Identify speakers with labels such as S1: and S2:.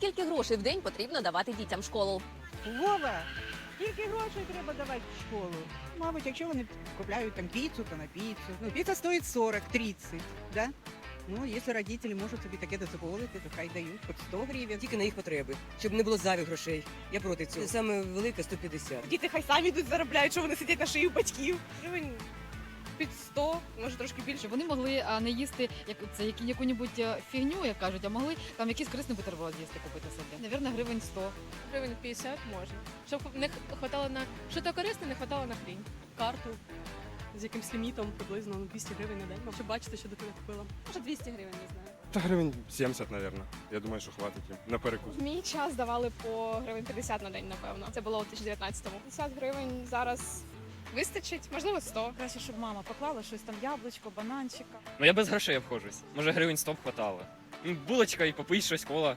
S1: скільки грошей в день потрібно давати дітям в школу?
S2: Вова, скільки грошей треба давати в школу? Мабуть, якщо вони купляють там піцу, то на піцу. Ну, піца стоїть 40-30, да? Ну, якщо родителі можуть собі таке дозволити, то хай дають хоч 100 гривень.
S3: Тільки на їх потреби, щоб не було зайвих грошей. Я проти цього. Саме велике 150.
S4: Діти хай самі йдуть заробляють, що вони сидять на шиї у батьків. Гривень під 100, може трошки більше.
S5: Вони могли а, не їсти як це які яку-небудь е, фігню, як кажуть, а могли там якийсь корисний бутерброд з'їсти купити собі. Навірно, гривень 100.
S6: Гривень 50 можна. Щоб не хватало на що то корисне, не хватало на хрінь.
S7: карту з якимсь лімітом приблизно ну, 200 гривень на день. Щоб бачити, що дитина купила.
S6: Може 200 гривень, не знаю.
S8: Та гривень 70, мабуть. Я думаю, що хватить їм на перекус.
S6: В мій час давали по гривень 50 на день, напевно. Це було у 2019-му. 50 гривень зараз вистачить, можливо, 100.
S5: Краще, щоб мама поклала щось там яблучко, бананчика.
S9: Ну я без грошей обходжусь. Може гривень 100 б хватало. Ну, булочка і попий щось кола.